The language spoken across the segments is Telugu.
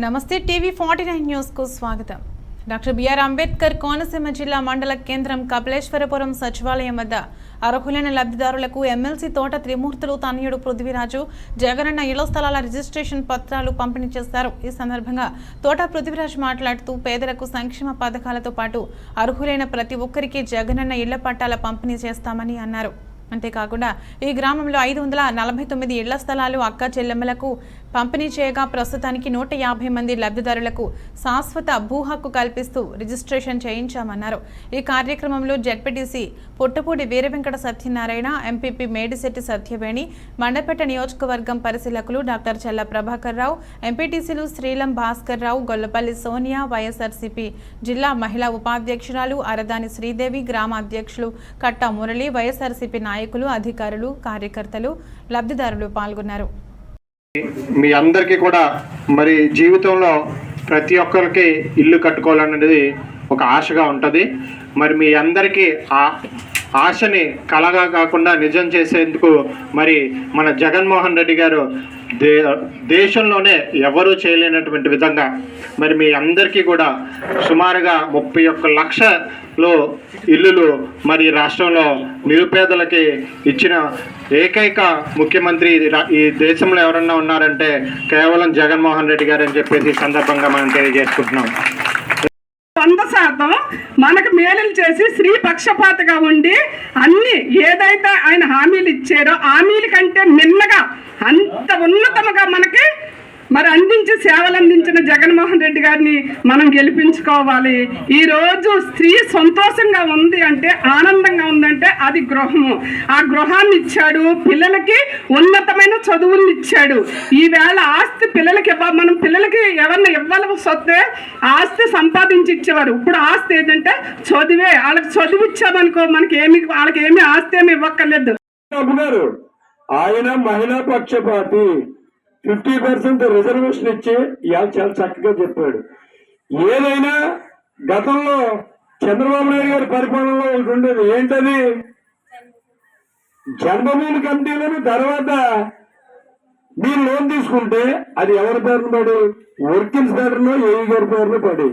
నమస్తే టీవీ ఫార్టీ నైన్ న్యూస్కు స్వాగతం. డాక్టర్ బిఆర్ అంబేద్కర్ కోనసీమ జిల్లా మండల కేంద్రం కపిలేశ్వరపురం సచివాలయం వద్ద అర్హులైన లబ్ధిదారులకు ఎమ్మెల్సీ తోట త్రిమూర్తులు తనయుడు పృథ్వీరాజు జగనన్న ఇళ్ళ స్థలాల రిజిస్ట్రేషన్ పత్రాలు పంపిణీ చేశారు ఈ సందర్భంగా తోట పృథ్వీరాజ్ మాట్లాడుతూ పేదలకు సంక్షేమ పథకాలతో పాటు అర్హులైన ప్రతి ఒక్కరికి జగనన్న ఇళ్ళ పట్టాల పంపిణీ చేస్తామని అన్నారు. అంతేకాకుండా ఈ గ్రామంలో ఐదు వందల నలభై తొమ్మిది ఇళ్ళ స్థలాలు అక్క చెల్లెమ్మలకు పంపిణీ చేయగా ప్రస్తుతానికి నూట యాభై మంది లబ్ధిదారులకు శాశ్వత భూ హక్కు కల్పిస్తూ రిజిస్ట్రేషన్ చేయించామన్నారు. ఈ కార్యక్రమంలో జడ్పీటీసీ పుట్టపూడి వీరవెంకట సత్యనారాయణ ఎంపీపీ మేడిశెట్టి సత్యవేణి మండపేట నియోజకవర్గం పరిశీలకులు డాక్టర్ చల్ల ప్రభాకర్ రావు ఎంపీటీసీలు శ్రీలం భాస్కర్ రావు గొల్లపల్లి సోనియా వైఎస్ఆర్సీపీ జిల్లా మహిళా ఉపాధ్యక్షురాలు అరదాని శ్రీదేవి గ్రామ అధ్యక్షులు కట్టా మురళి వైఎస్ఆర్సీపీ నాయకులు అధికారులు కార్యకర్తలు లబ్ధిదారులు పాల్గొన్నారు. మీ అందరికీ కూడా మరి జీవితంలో ప్రతి ఒక్కరికి ఇల్లు కట్టుకోవాలనేది ఒక ఆశగా ఉంటుంది. మరి మీ అందరికీ ఆ ఆశని కలగా కాకుండా నిజం చేసేందుకు మరి మన జగన్మోహన్ రెడ్డి గారు దే దేశంలోనే ఎవరూ చేయలేనటువంటి విధంగా మరి మీ అందరికీ కూడా సుమారుగా ముప్పై ఒక్క లక్షలో ఇల్లులు మరి రాష్ట్రంలో నిరుపేదలకి ఇచ్చిన ఏకైక ముఖ్యమంత్రి ఈ దేశంలో ఎవరన్నా ఉన్నారంటే కేవలం జగన్మోహన్ రెడ్డి గారు అని చెప్పేసి సందర్భంగా మనం తెలియజేసుకుంటున్నాం. వంద శాతం మనకు మేలులు చేసి స్త్రీ పక్షపాతగా ఉండి అన్ని ఏదైతే ఆయన హామీలు ఇచ్చారో హామీల కంటే మిన్నగా అంత ఉన్నతముగా మనకి మరి అందించి సేవలు అందించిన జగన్మోహన్ రెడ్డి గారిని మనం గెలిపించుకోవాలి. ఈ రోజు స్త్రీ సంతోషంగా ఉంది అంటే ఆనందంగా అది గృహము ఆ గృహాన్ని ఇచ్చాడు. పిల్లలకి ఉన్నతమైన చదువుల్ని ఇచ్చాడు. ఈవేళ ఆస్తి పిల్లలకి ఇవ్వ మనం పిల్లలకి ఎవరిని ఇవ్వాల్సి వస్తే ఆస్తి సంపాదించి ఇచ్చేవారు. ఇప్పుడు ఆస్తి ఏంటంటే చదివే. వాళ్ళకి చదువు ఇచ్చామనుకో మనకి ఏమి వాళ్ళకి ఏమి ఆస్తి ఏమి ఇవ్వక్కర్లేదు. బాబు గారు ఆయన మహిళా పక్షపాతి. ఫిఫ్టీ పర్సెంట్ రిజర్వేషన్ ఇచ్చి ఇవాళ చాలా చక్కగా చెప్పాడు. ఏదైనా గతంలో చంద్రబాబు నాయుడు గారి పరిపాలనలో ఒకటి ఉండేది. ఏంటది? జన్మభూమి కమిటీలను తర్వాత మీరు లోన్ తీసుకుంటే అది ఎవరి పేరును పడి? వర్కింగ్స్ పేరునో ఏవి గారి పేరును పడి.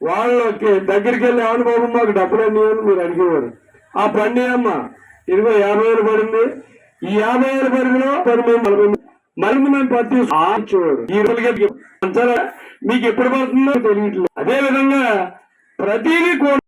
వాళ్ళకి దగ్గరికి వెళ్ళి అవును బాబు మాకు డబ్బులు అన్నీ అని మీరు అడిగేవారు. ఆ పండి అమ్మ ఇదిగో యాభై వేలు పడింది. ఈ యాభై వేలు పడిందో పది మంది మళ్ళీ మేము ప్రతి ఇచ్చేవారు. ఈ రోజుకి మీకు ఎప్పుడు పడుతుందో తెలియట్లేదు. అదే విధంగా ప్రతిదీ కూడా